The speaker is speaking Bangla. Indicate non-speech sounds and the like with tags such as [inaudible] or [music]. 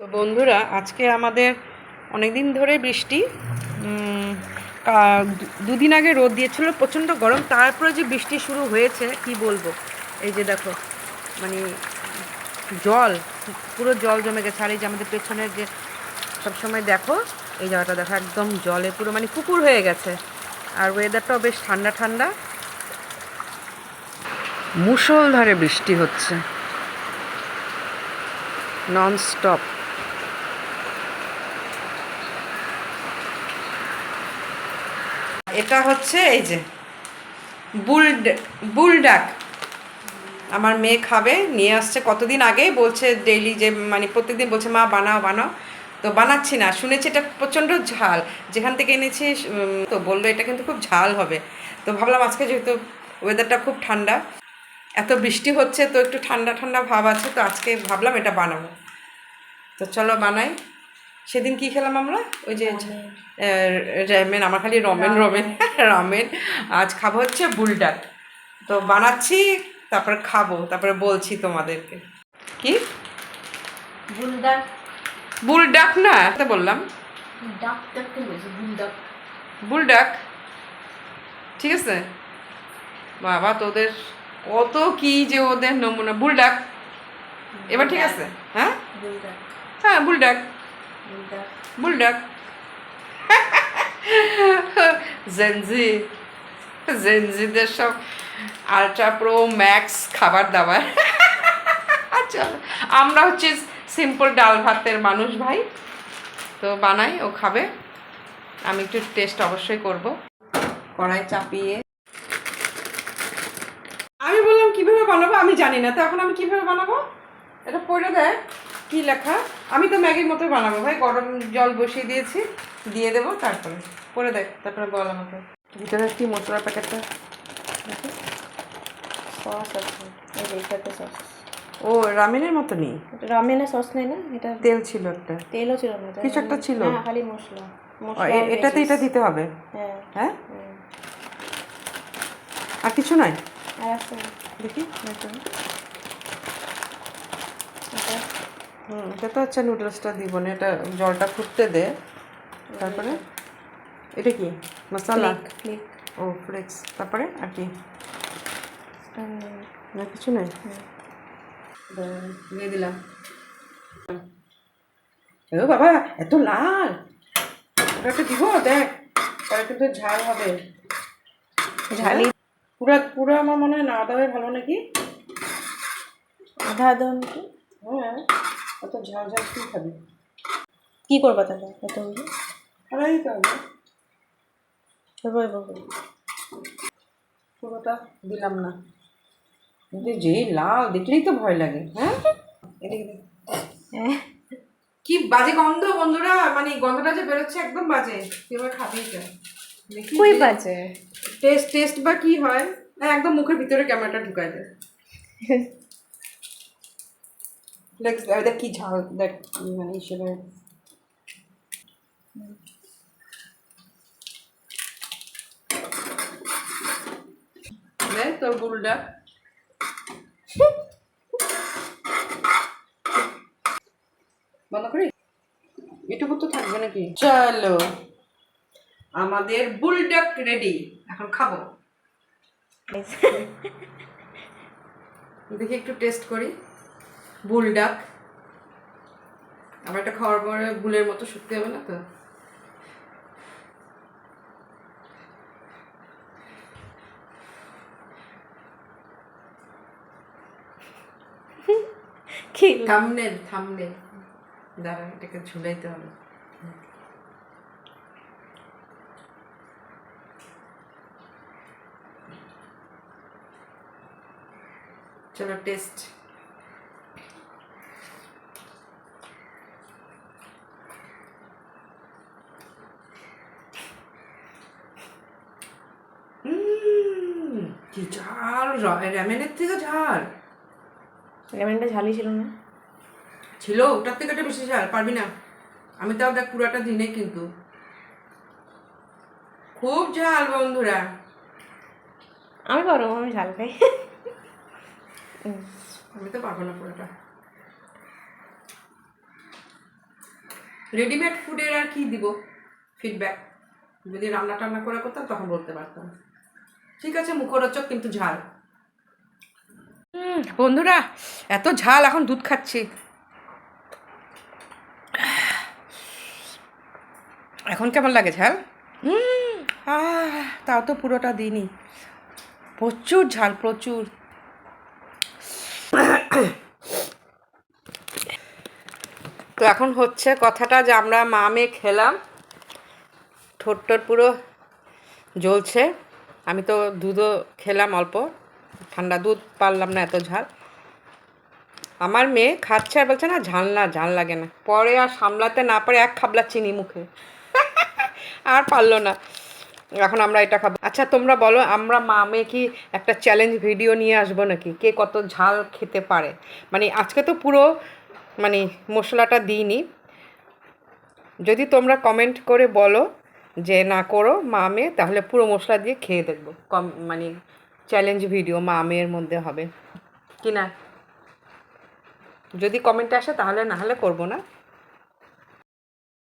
তো বন্ধুরা, আজকে আমাদের অনেক দিন ধরে বৃষ্টি দুদিন আগে রোদ দিয়েছিল, প্রচণ্ড গরম, তারপরে যে বৃষ্টি শুরু হয়েছে, কি বলব? এই যে দেখো মানে জল, পুরো জল জমে গেছে, আর এই যে আমাদের পেছনের যে সবসময় দেখো, এই জায়গাটা দেখো, একদম জলে পুরো মানে পুকুর হয়ে গেছে। আর ওয়েদারটাও বেশ ঠান্ডা ঠান্ডা। মুষলধারে বৃষ্টি হচ্ছে। নন এটা হচ্ছে এই যে বুল বুলডাক আমার মেয়ে খাবে, নিয়ে আসছে কতদিন আগেই বলছে ডেইলি যে মানে প্রত্যেকদিন বলছে, মা, বানাও বানাও। তো বানাচ্ছি না, শুনেছি এটা প্রচণ্ড ঝাল। যেখান থেকে এনেছি তো বলল এটা কিন্তু খুব ঝাল হবে। তো ভাবলাম আজকে যেহেতু ওয়েদারটা খুব ঠান্ডা, এত বৃষ্টি হচ্ছে তো একটু ঠান্ডা ঠান্ডা ভাব আছে, তো আজকে ভাবলাম এটা বানাবো। তো চলো বানাই। সেদিন কি খেলাম আমরা? ওই যে র্যামেন আমার খালি রমেন রমেন। রামেন আজ খাব হচ্ছে বুলডাক তো বানাচ্ছি তারপরে খাব তারপরে বলছি তোমাদেরকে। কি? বুলডাক বুলডাক না তো বললাম। বুলডাক ঠিক আছে? বাবা তোদের কত কি যে ওদের নমুনা। বুলডাক এবার ঠিক আছে হ্যাঁ? হ্যাঁ বুলডাক বুলডাক জেনজি জেনজিদের সব আলট্রা প্রো ম্যাক্স খাবার দাবার। [laughs] চলো আমরা হচ্ছে সিম্পল ডাল ভাতের মানুষ ভাই। তো বানাই, ও খাবে। আমি একটু টেস্ট অবশ্যই করব। কড়াই চাপিয়ে। আমি বললাম, কীভাবে বানাবো? আমি জানি না। তো এখন আমি কীভাবে বানাবো? এটা পড়ে দেয় কি লেখা? আমি তো ম্যাগির মতো বানাবো ভাই গরম জল বসিয়ে দিয়েছি দিয়ে দেবো তারপরে। পরে দেখ তারপরে বল আমাকে। ভিতরে কি মশলার প্যাকেটটা। দেখো। সস আছে সস। ও রামেনের মতো নেই? রামেনের সস নেই না? এটা তেল ছিল একটা। তেলও ছিল না কিছু একটা ছিল। হ্যাঁ খালি মশলা। এটাতে এটা দিতে হবে? হ্যাঁ। হ্যাঁ? আর কিছু নয়? দেখি এটা এটা হুম এটা তো হচ্ছে নুডলসটা দিব না এটা জলটা ফুটতে দে। তারপরে? এটা কি? মশলা? ও ফ্লেক্স তারপরে? আর কি? না কিছু নেই? দিয়ে দিলাম। ও বাবা এত লাল! ওটা একটা দিব দেখ। পরে কিন্তু ঝাল হবে। ঝালি? পুরা পুরো আমার মনে হয় না দেওয়াই ভালো নাকি? আধা আধা নাকি হ্যাঁ। অত ঝাল ঝাল কি খাবি? কি করবা তাহলে এটা হইলে খারাই তো হবে। তারপর বলব পুরোটা দিলাম না। কিন্তু যেই লাল দেখলেই তো ভয় লাগে হ্যাঁ? এদিকে হ্যাঁ। কি বাজে গন্ধ বন্ধুরা মানে গন্ধটা যে বেরোচ্ছে একদম বাজে। এবার খাবি এটা। দেখি কই বাজে? টেস্ট টেস্ট বা কি হয়? না একদম মুখের ভিতরে ক্যামেরাটা ঢুকায় দেয় [laughs] দেখ দেখ কি ঝাল দেখ মানে হিসেবে দেখ তোর বুলটা বন্ধ করি এটুকু তো থাকবে নাকি? চলো। আমাদের বুলডক রেডি। এখন খাব। দেখি একটু টেস্ট করি। বুলডাক। আবার একটা খাওয়ার পরে বুলের মতো শুকতে হবে না তো? থামনেল থামনেল দাঁড়া এটাকে ঝুলাইতে হবে। চলো টেস্ট কি ঝাল র্যামেনের থেকে ঝাল? লেমনটা ঝালি ছিল না। ছিল ওটার থেকে একটা বেশি ঝাল পারবি না। আমি তাও দেখ পুরাটা দিনে কিন্তু। খুব ঝাল বন্ধুরা। আমি পারব আমি ঝাল খাই। আমি তো পারব না পুরোটা। রেডিমেড ফুডের আর কি দিব? ফিডব্যাক যদি রান্না টান্না করে করতাম তখন বলতে পারতাম। ঠিক আছে, মুখরোচক কিন্তু ঝাল। বন্ধুরা, এত ঝাল এখন দুধ খাচ্ছি। এখন কেমন লাগে ঝাল? তাও তো পুরোটা দিনই। প্রচুর ঝাল, প্রচুর। তো এখন হচ্ছে কথাটা যে আমরা মা মেয়ে খেলাম। ঠোঁটটোর পুরো জ্বলছে। আমি তো দুধও খেলাম অল্প, ঠান্ডা দুধ পারলাম না এত ঝাল। আমার মেয়ে খাচ্ছে আর বলছে, না, ঝাল না, ঝাল লাগে না। পরে আর সামলাতে না পারে, এক খাবলা চিনি মুখে। [laughs] আর পারল না। এখন আমরা এটা খাব। আচ্ছা তোমরা বলো, আমরা মা মেয়ে কি একটা চ্যালেঞ্জ ভিডিও নিয়ে আসব নাকি? কে কত ঝাল খেতে পারে? মানে আজকে তো পুরো মানে মশলাটা দিইনি। যদি তোমরা কমেন্ট করে বলো যে না করো মা মেয়ে তাহলে পুরো মশলা দিয়ে খেয়ে দেখব। কম মানে চ্যালেঞ্জ ভিডিও মা মেয়ের মধ্যে হবে। কি না যদি কমেন্ট আসে তাহলে না হলে করব না।